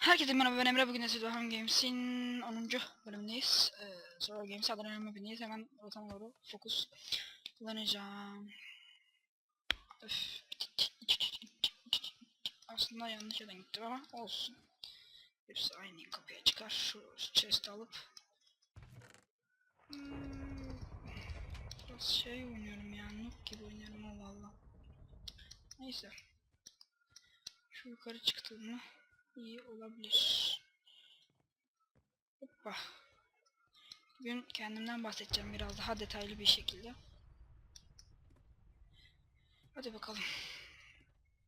Herkese merhaba ben Emre bugün sizlerle Ham Games'in 10. bölümündeyiz. Ee, sonra Games adına önemli bölümündeyiz. Hemen rotama doğru fokus kullanacağım. Öf. Aslında yanlış yerden gittim ama olsun. Hepsi aynı kapıya çıkar. Şu chest alıp. Hmm, Biraz şey oynuyorum ya. Noob gibi oynuyorum Allah Allah. Neyse. Şu yukarı çıktığımda iyi olabilir. Hoppa. Bugün kendimden bahsedeceğim biraz daha detaylı bir şekilde. Hadi bakalım.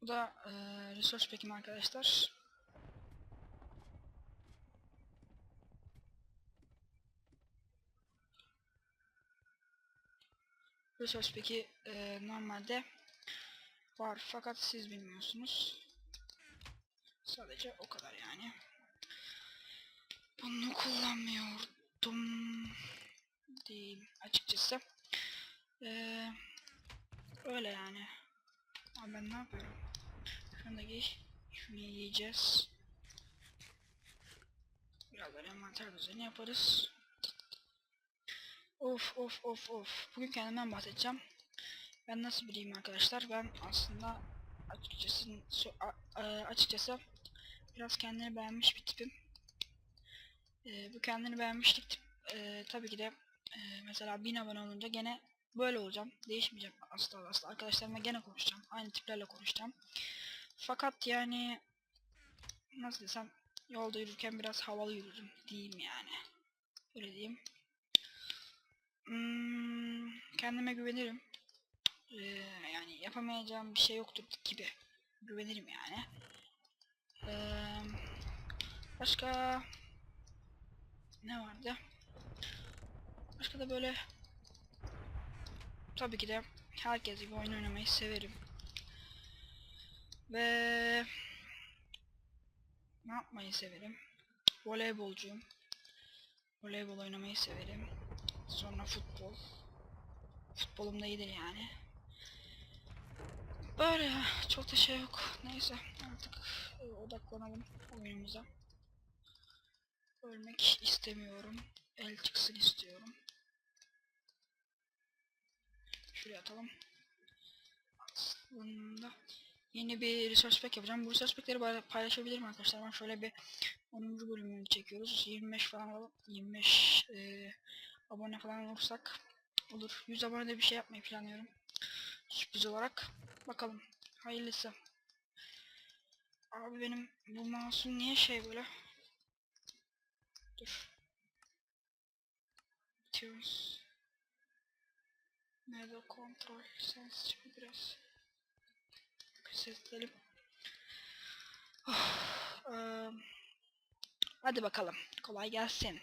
Bu da e, resource pack'im arkadaşlar. Resource pack'i e, normalde var fakat siz bilmiyorsunuz. Sadece o kadar yani. Bunu kullanmıyordum. Değil açıkçası. Ee, öyle yani. Ama ben ne yapıyorum? Şunu da giy. Şunu yiyeceğiz. Biraz böyle envanter düzeni yaparız. Of of of of. Bugün kendimden bahsedeceğim. Ben nasıl biriyim arkadaşlar? Ben aslında açıkçası açıkçası biraz kendini beğenmiş bir tipim. Ee, bu kendini beğenmişlik tip e, tabii ki de e, mesela 1000 abone olunca gene böyle olacağım. Değişmeyeceğim asla asla. Arkadaşlarıma gene konuşacağım. Aynı tiplerle konuşacağım. Fakat yani nasıl desem yolda yürürken biraz havalı yürürüm diyeyim yani. Öyle diyeyim. Hmm, kendime güvenirim. Ee, yani yapamayacağım bir şey yoktur gibi güvenirim yani. Ee, başka ne vardı? Başka da böyle tabii ki de herkes gibi oyun oynamayı severim. Ve ne yapmayı severim? Voleybolcuyum. Voleybol oynamayı severim. Sonra futbol. Futbolum da iyidir yani. Böyle ya. Çok da şey yok. Neyse artık odaklanalım oyunumuza. Ölmek istemiyorum. El çıksın istiyorum. Şuraya atalım. Aslında yeni bir resource pack yapacağım. Bu resource pack'leri payla- paylaşabilirim arkadaşlar. Ben şöyle bir 10. bölümünü çekiyoruz. 25 falan alalım. 25 e, abone falan olursak olur. 100 abone bir şey yapmayı planlıyorum. Sürpriz olarak. Bakalım. Hayırlısı. Abi benim bu mouse'um niye şey böyle? Dur. Tunes. Nerede kontrol? Sensitive biraz. Seslerim. Oh, eee, hadi bakalım. Kolay gelsin.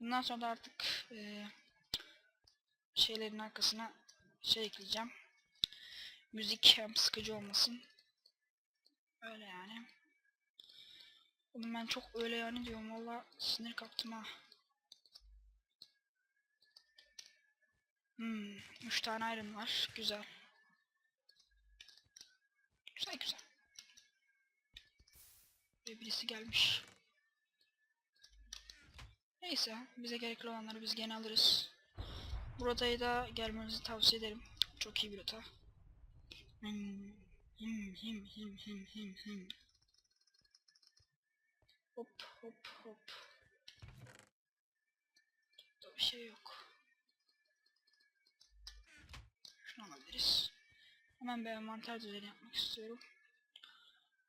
Bundan sonra da artık eee, şeylerin arkasına şey ekleyeceğim. Müzik hem sıkıcı olmasın. Öyle yani. Oğlum ben çok öyle yani diyorum valla sinir kaptım ha. Hmm, üç tane iron var. Güzel. Güzel güzel. Ve birisi gelmiş. Neyse, bize gerekli olanları biz gene alırız. Bu rotayı da gelmenizi tavsiye ederim. Çok iyi bir rota. Hmm, him him him him him him. Hop hop hop. Burada bir şey yok. Şunu alabiliriz. Hemen bir mantar düzeni yapmak istiyorum.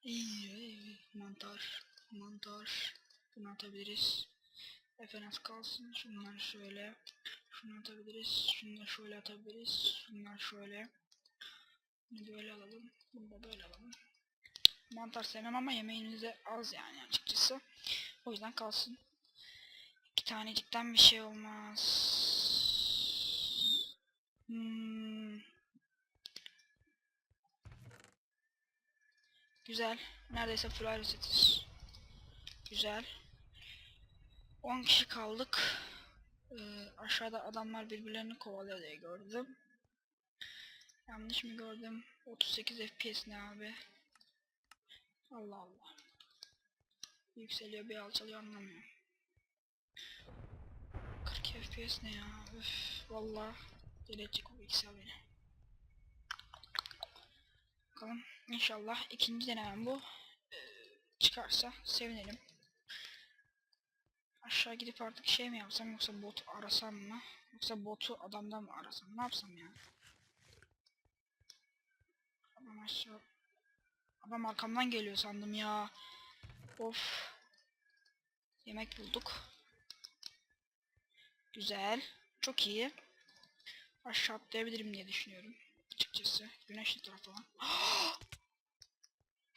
İyi, iyi, mantar, mantar. Bunu atabiliriz. Referans kalsın. Şunlar şöyle. Şunu atabiliriz. Da şöyle atabiliriz. Şunlar şöyle. Böyle alalım. Bunu da böyle alalım. Mantar sevmem ama yemeğinize az yani açıkçası. O yüzden kalsın. İki tanecikten bir şey olmaz. Hmm. Güzel. Neredeyse full ayrı setiz. Güzel. 10 kişi kaldık. Ee, aşağıda adamlar birbirlerini kovalıyor diye gördüm. Yanlış mı gördüm? 38 FPS ne abi? Allah Allah. Yükseliyor bir alçalıyor anlamıyorum. 40 FPS ne ya? Üf valla deli edecek bu bilgisayar beni. Bakalım inşallah ikinci denemem bu. Ee, çıkarsa sevinirim. Aşağı gidip artık şey mi yapsam yoksa bot arasam mı? Yoksa botu adamdan mı arasam? Ne yapsam ya? Adam aşağı... Adam arkamdan geliyor sandım ya. Of. Yemek bulduk. Güzel. Çok iyi. Aşağı atlayabilirim diye düşünüyorum. Açıkçası. Güneşli taraf falan.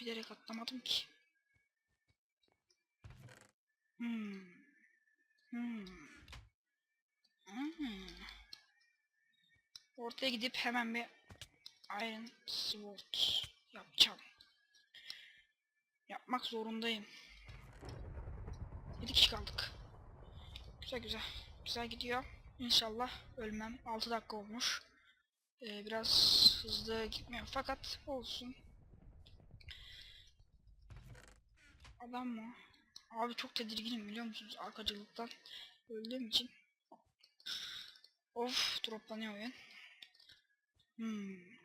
Bilerek atlamadım ki. Hmm. Hmm. Hmm. Ortaya gidip hemen bir Iron Sword yapacağım. Yapmak zorundayım. 7 kişi kaldık. Güzel güzel. Güzel gidiyor. İnşallah ölmem. 6 dakika olmuş. Ee, biraz hızlı gitmiyor fakat olsun. Adam mı? Abi çok tedirginim biliyor musunuz arkacılıktan öldüğüm için. Of droplanıyor oyun. Hmm.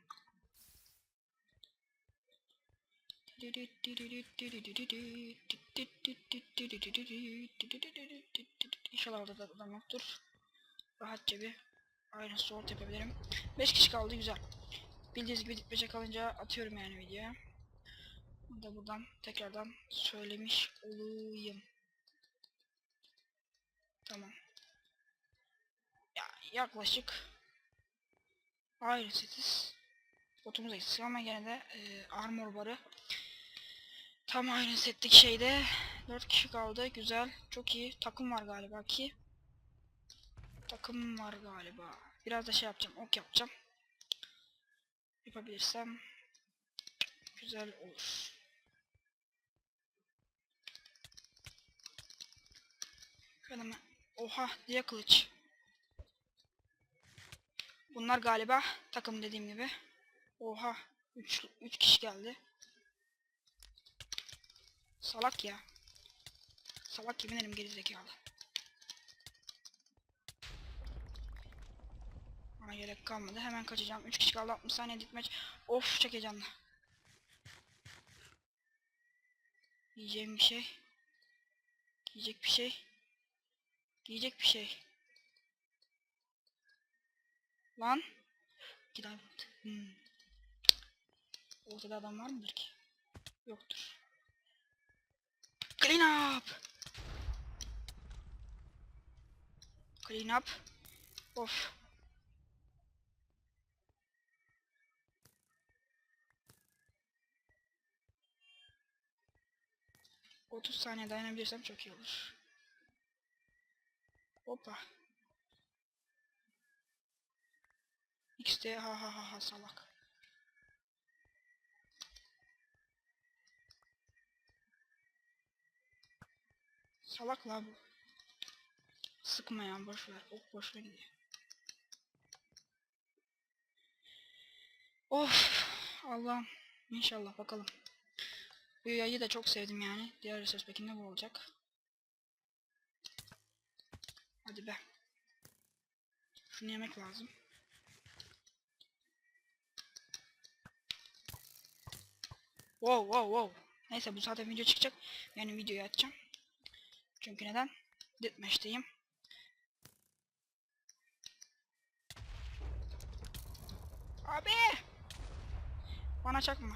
İnşallah orada da adam yoktur. Rahatça bir aynı sort yapabilirim. 5 kişi kaldı güzel. Bildiğiniz gibi dipmeçe kalınca atıyorum yani videoya. Bunu da buradan tekrardan söylemiş olayım. Tamam. Ya yaklaşık aynı setiz. Botumuz eksik ama gene de e, armor barı tam aynı setteki şeyde 4 kişi kaldı. Güzel. Çok iyi. Takım var galiba ki. Takım var galiba. Biraz da şey yapacağım. Ok yapacağım. Yapabilirsem güzel olur. Benim oha diye kılıç. Bunlar galiba takım dediğim gibi. Oha 3 3 kişi geldi. Salak ya. Salak yemin ederim gerizekalı. Bana gerek kalmadı. Hemen kaçacağım. 3 kişi kaldı 60 saniye ditmeç. Of heyecanlı. Yiyeceğim bir şey. Yiyecek bir şey. Giyecek bir şey. Lan. Diamond. Hmm. Ortada adam var mıdır ki? Yoktur. Clean up. Clean up. Of. Otuz saniye dayanabilirsem çok iyi olur. Hoppa. XD ha ha ha ha salak. Salak la bu. Sıkma boş ver. Ok boşuna gidiyor. Of Allah'ım. İnşallah bakalım. Bu yayı da çok sevdim yani. Diğer resource pack'inde bu olacak. Hadi be. Şunu yemek lazım. Wow wow wow. Neyse bu zaten video çıkacak. Yani videoyu açacağım. Çünkü neden? Deathmatch'teyim. Abi! Bana çakma.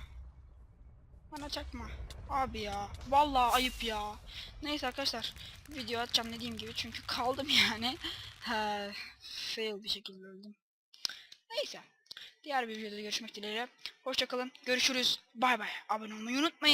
Bana çakma. Abi ya. Vallahi ayıp ya. Neyse arkadaşlar. Video atacağım dediğim gibi. Çünkü kaldım yani. Fail bir şekilde öldüm. Neyse. Diğer bir videoda görüşmek dileğiyle. Hoşçakalın. Görüşürüz. Bay bay. Abone olmayı unutmayın.